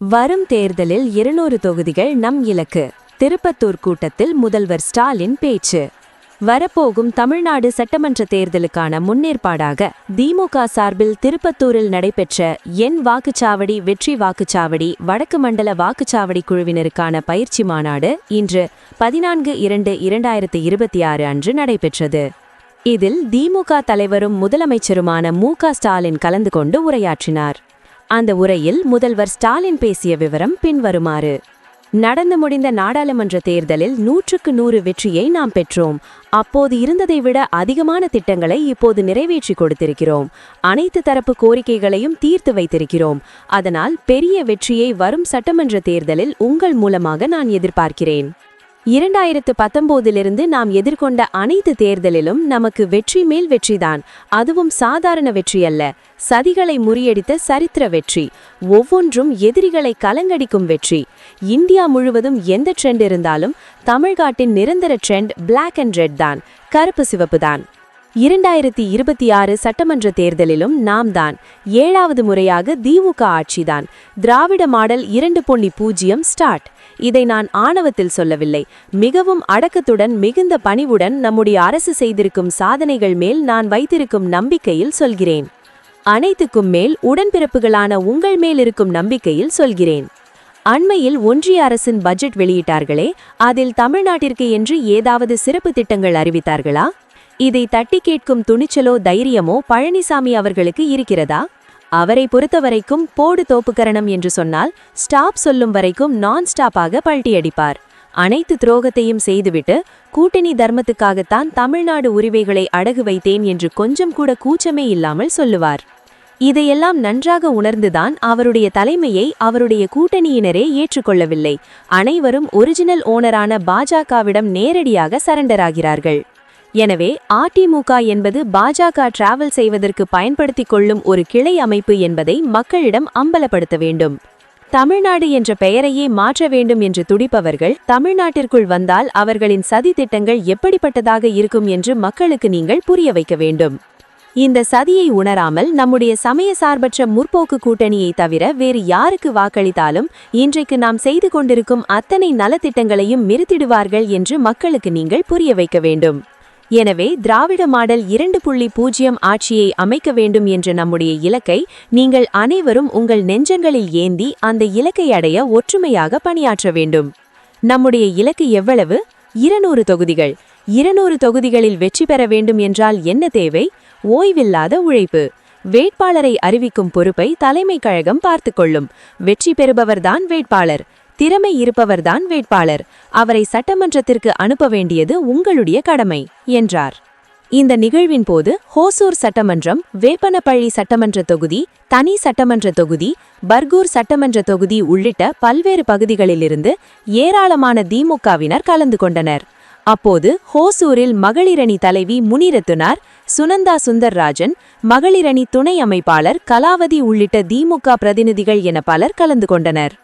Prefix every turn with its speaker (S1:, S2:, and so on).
S1: வரும் தேர்தலில் இருநூறு தொகுதிகள் நம் இலக்கு. திருப்பத்தூர் கூட்டத்தில் முதல்வர் ஸ்டாலின் பேச்சு. வரப்போகும் தமிழ்நாடு சட்டமன்ற தேர்தலுக்கான முன்னேற்பாடாக திமுக சார்பில் திருப்பத்தூரில் நடைபெற்ற என் வாக்குச்சாவடி வெற்றி வாக்குச்சாவடி வடக்கு மண்டல வாக்குச்சாவடி குழுவினருக்கான பயிற்சி மாநாடு இன்று பதினான்கு இரண்டு இரண்டாயிரத்து இருபத்தி ஆறு அன்று நடைபெற்றது. இதில் திமுக தலைவரும் முதலமைச்சருமான மு க ஸ்டாலின் கலந்து கொண்டு உரையாற்றினார். அந்த உரையில் முதல்வர் ஸ்டாலின் பேசிய விவரம் பின்வருமாறு. நடந்து முடிந்த நாடாளுமன்ற தேர்தலில் நூற்றுக்கு நூறு வெற்றியை நாம் பெற்றோம். அப்போது இருந்ததை விட அதிகமான திட்டங்களை இப்போது நிறைவேற்றி கொடுத்திருக்கிறோம். அனைத்து தரப்பு கோரிக்கைகளையும் தீர்த்து வைத்திருக்கிறோம். அதனால் பெரிய வெற்றியை வரும் சட்டமன்ற தேர்தலில் உங்கள் மூலமாக நான் எதிர்பார்க்கிறேன். இரண்டாயிரத்து பத்தொன்பதிலிருந்து நாம் எதிர்கொண்ட அனைத்து தேர்தலிலும் நமக்கு வெற்றி மேல் வெற்றிதான். அதுவும் சாதாரண வெற்றி அல்ல சதிகளை முறியடித்த சரித்திர வெற்றி. ஒவ்வொன்றும் எதிரிகளை கலங்கடிக்கும் வெற்றி. இந்தியா முழுவதும் எந்த ட்ரெண்ட் இருந்தாலும் தமிழ்காட்டின் நிரந்தர ட்ரெண்ட் பிளாக் அண்ட் ரெட் தான். கருப்பு சிவப்பு தான். இரண்டாயிரத்தி இருபத்தி ஆறு சட்டமன்ற தேர்தலிலும் நாம் தான் ஏழாவது முறையாக திமுக ஆட்சிதான். திராவிட மாடல் இரண்டு பொன்னி பூஜ்ஜியம் ஸ்டார்ட். இதை நான் ஆணவத்தில் சொல்லவில்லை. மிகவும் அடக்கத்துடன் மிகுந்த பணிவுடன் நம்முடைய அரசு செய்திருக்கும் சாதனைகள் மேல் நான் வைத்திருக்கும் நம்பிக்கையில் சொல்கிறேன். அனைத்துக்கும் மேல் உடன்பிறப்புகளான உங்கள் மேல் இருக்கும் நம்பிக்கையில் சொல்கிறேன். அண்மையில் ஒன்றிய அரசின் பட்ஜெட் வெளியிட்டார்களே அதில் தமிழ்நாட்டிற்கு என்று ஏதாவது சிறப்பு திட்டங்கள் அறிவித்தார்களா? இதை தட்டி கேட்கும் துணிச்சலோ தைரியமோ பழனிசாமி அவர்களுக்கு இருக்கிறதா? அவரை பொறுத்தவரைக்கும் போடு தோப்புக்கரணம் என்று சொன்னால் ஸ்டாப் சொல்லும் வரைக்கும் நான் ஸ்டாப்பாக பல்ட்டியடிப்பார் அனைத்து துரோகத்தையும் செய்துவிட்டு கூட்டணி தர்மத்துக்காகத்தான் தமிழ்நாடு உரிமைகளை அடகு வைத்தேன் என்று கொஞ்சம் கூட கூச்சமே இல்லாமல் சொல்லுவார். இதையெல்லாம் நன்றாக உணர்ந்துதான் அவருடைய தலைமையை அவருடைய கூட்டணியினரே ஏற்றுக்கொள்ளவில்லை. அனைவரும் ஒரிஜினல் ஓனரான பாஜகவிடம் நேரடியாக சரண்டராகிறார்கள் எனவே அதிமுக என்பது பாஜக டிராவல் செய்வதற்கு பயன்படுத்திக் கொள்ளும் ஒரு கிளை அமைப்பு என்பதை மக்களிடம் அம்பலப்படுத்த வேண்டும். தமிழ்நாடு என்ற பெயரையே மாற்ற வேண்டும் என்று துடிப்பவர்கள் தமிழ்நாட்டிற்குள் வந்தால் அவர்களின் சதி திட்டங்கள் எப்படிப்பட்டதாக இருக்கும் என்று மக்களுக்கு நீங்கள் புரிய வைக்க வேண்டும். இந்த சதியை உணராமல் நம்முடைய சமய சார்பற்ற முற்போக்கு கூட்டணியை தவிர வேறு யாருக்கு வாக்களித்தாலும் இன்றைக்கு நாம் செய்து கொண்டிருக்கும் அத்தனை நலத்திட்டங்களையும் மிருத்திடுவார்கள் என்று மக்களுக்கு நீங்கள் புரிய வைக்க வேண்டும். எனவே திராவிட மாடல் இரண்டு புள்ளி பூஜ்ஜியம் ஆட்சியை அமைக்க வேண்டும் என்ற நம்முடைய இலக்கை நீங்கள் அனைவரும் உங்கள் நெஞ்சங்களில் ஏந்தி அந்த இலக்கை அடைய ஒற்றுமையாக பணியாற்ற வேண்டும். நம்முடைய இலக்கு எவ்வளவு? இருநூறு தொகுதிகள். இருநூறு தொகுதிகளில் வெற்றி பெற வேண்டும் என்றால் என்ன தேவை? ஓய்வில்லாத உழைப்பு. வேட்பாளரை அறிவிக்கும் பொறுப்பை தலைமை கழகம் பார்த்துக்கொள்ளும் வெற்றி பெறுபவர்தான் வேட்பாளர். திறமை இருப்பவர்தான் வேட்பாளர். அவரை சட்டமன்றத்திற்கு அனுப்ப வேண்டியது உங்களுடைய கடமை என்றார். இந்த நிகழ்வின் போது ஹோசூர் சட்டமன்றம் வேப்பனப்பள்ளி சட்டமன்ற தொகுதி தனி சட்டமன்ற தொகுதி பர்கூர் சட்டமன்ற தொகுதி உள்ளிட்ட பல்வேறு பகுதிகளிலிருந்து ஏராளமான திமுகவினர் கலந்து கொண்டனர். அப்போது ஹோசூரில் மகளிரணி தலைவி முனிரத்துனார் சுனந்தா சுந்தர்ராஜன் மகளிரணி துணை அமைப்பாளர் கலாவதி உள்ளிட்ட திமுக பிரதிநிதிகள் என பலர் கலந்து கொண்டனர்.